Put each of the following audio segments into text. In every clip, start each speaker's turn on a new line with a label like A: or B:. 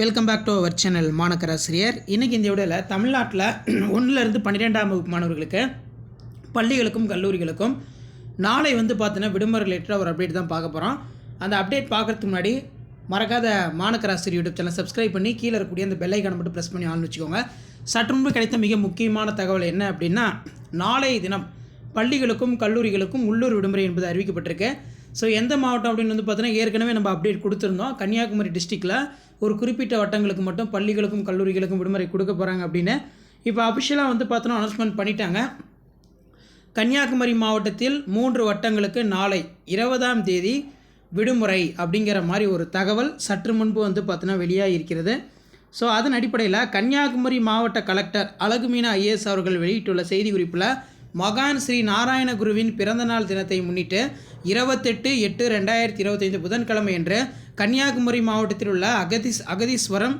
A: Welcome back to our channel மாணக்கராசிரியர் இன்றைக்கி இந்த விடையில் தமிழ்நாட்டில் ஒன்றுலேருந்து பன்னிரெண்டாம் வகுப்பு மாணவர்களுக்கு பள்ளிகளுக்கும் கல்லூரிகளுக்கும் நாளை வந்து பார்த்தீங்கன்னா விடுமுறை ரிலேட்டடாக ஒரு அப்டேட் தான் பார்க்க போகிறோம் அந்த அப்டேட் பார்க்குறதுக்கு முன்னாடி மறக்காத மாணக்கராசிரியர் யூடியூப் சேனல் சப்ஸ்கிரைப் பண்ணி கீழே இருக்கக்கூடிய அந்த பெல் ஐக்கானை மட்டும் ப்ரெஸ் பண்ணி ஆன் வச்சுக்கோங்க. சற்று முன்பு கிடைத்த மிக முக்கியமான தகவல் என்ன அப்படின்னா நாளைய தினம் பள்ளிகளுக்கும் கல்லூரிகளுக்கும் உள்ளூர் விடுமுறை என்பது அறிவிக்கப்பட்டிருக்கு. ஸோ எந்த மாவட்டம் அப்படின்னு வந்து பார்த்தீங்கன்னா ஏற்கனவே நம்ம அப்டேட் கொடுத்துருந்தோம். கன்னியாகுமரி டிஸ்ட்ரிக்டில் ஒரு குறிப்பிட்ட வட்டங்களுக்கு மட்டும் பள்ளிகளுக்கும் கல்லூரிகளுக்கும் விடுமுறை கொடுக்க போகிறாங்க அப்படின்னு. இப்போ அஃபிஷியலாக வந்து பார்த்தோன்னா அனௌன்ஸ்மெண்ட் பண்ணிட்டாங்க. கன்னியாகுமரி மாவட்டத்தில் மூன்று வட்டங்களுக்கு நாளை இருபதாம் தேதி விடுமுறை அப்படிங்கிற மாதிரி ஒரு தகவல் சற்று முன்பு வந்து பார்த்தோன்னா வெளியாக இருக்கிறது ஸோ அதன் அடிப்படையில் கன்னியாகுமரி மாவட்ட கலெக்டர் அழகுமீனா ஐஏஎஸ் அவர்கள் வெளியிட்டுள்ள செய்திக்குறிப்பில் மகான் ஸ்ரீ நாராயணகுருவின் பிறந்தநாள் தினத்தை முன்னிட்டு இருபத்தெட்டு எட்டு ரெண்டாயிரத்தி இருபத்தைந்து புதன்கிழமை என்று கன்னியாகுமரி மாவட்டத்தில் உள்ள அகதீஸ் அகதீஸ்வரம்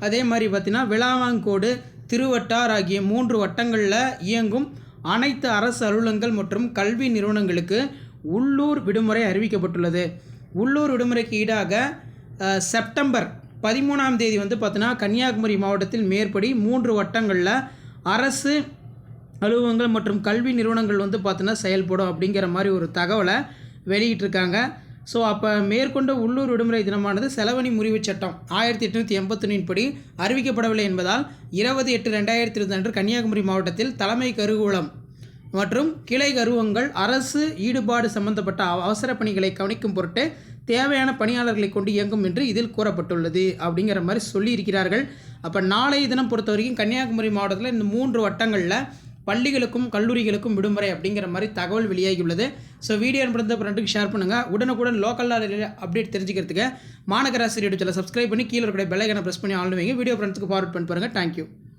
A: அதே மாதிரி பார்த்தீங்கன்னா விளாவாங்கோடு திருவட்டார் ஆகிய மூன்று வட்டங்களில் இயங்கும் அனைத்து அரசு அலுவலகங்கள் மற்றும் கல்வி நிறுவனங்களுக்கு உள்ளூர் விடுமுறை அறிவிக்கப்பட்டுள்ளது. உள்ளூர் விடுமுறைக்கு ஈடாக செப்டம்பர் பதிமூணாம் தேதி வந்து பார்த்தீங்கன்னா கன்னியாகுமரி மாவட்டத்தில் மேற்படி மூன்று வட்டங்களில் அரசு அலுவலகங்கள் மற்றும் கல்வி நிறுவனங்கள் வந்து பார்த்தோன்னா செயல்படும் அப்படிங்கிற மாதிரி ஒரு தகவலை வெளியிட்டிருக்காங்க. ஸோ அப்போ மேற்கொண்ட உள்ளூர் விடுமுறை தினமானது செலவணி முறிவு சட்டம் ஆயிரத்தி எட்நூற்றி எண்பத்தொன்னின் படி அறிவிக்கப்படவில்லை என்பதால் இருபது எட்டு ரெண்டாயிரத்தி இருபது அன்று கன்னியாகுமரி மாவட்டத்தில் தலைமை கருவூலம் மற்றும் கிளை கருவங்கள் அரசு ஈடுபாடு சம்பந்தப்பட்ட அவ- அவசர பணிகளை கவனிக்கும் பொருட்டு தேவையான பணியாளர்களை கொண்டு இயங்கும் என்று இதில் கூறப்பட்டுள்ளது அப்படிங்கிற மாதிரி சொல்லியிருக்கிறார்கள். அப்போ நாளைய தினம் பொறுத்த வரைக்கும் கன்னியாகுமரி மாவட்டத்தில் இந்த மூன்று வட்டங்களில் பள்ளிகளுக்கும் கல்லூரிகளுக்கும் விடுமுறை அப்படிங்கிற மாதிரி தகவல் வெளியாகியுள்ளது. ஸோ வீடியோ அனுப்புறத ஃப்ரெண்டுக்கு ஷேர் பண்ணுங்கள் உடனுக்குடன் லோக்கல் அப்டேட் தெரிஞ்சுக்கிறதுக்கு மாநகராசிரியர் சேனல் சப்ஸ்கிரைப் பண்ணி கீழே இருக்கிற பெல்லைக்கனை ப்ரெஸ் பண்ணி ஆன் வைங்க. வீடியோ ஃப்ரெண்ட்ஸுக்கு ஃபார்வர்ட் பண்ணி பாருங்கள் தேங்க்யூ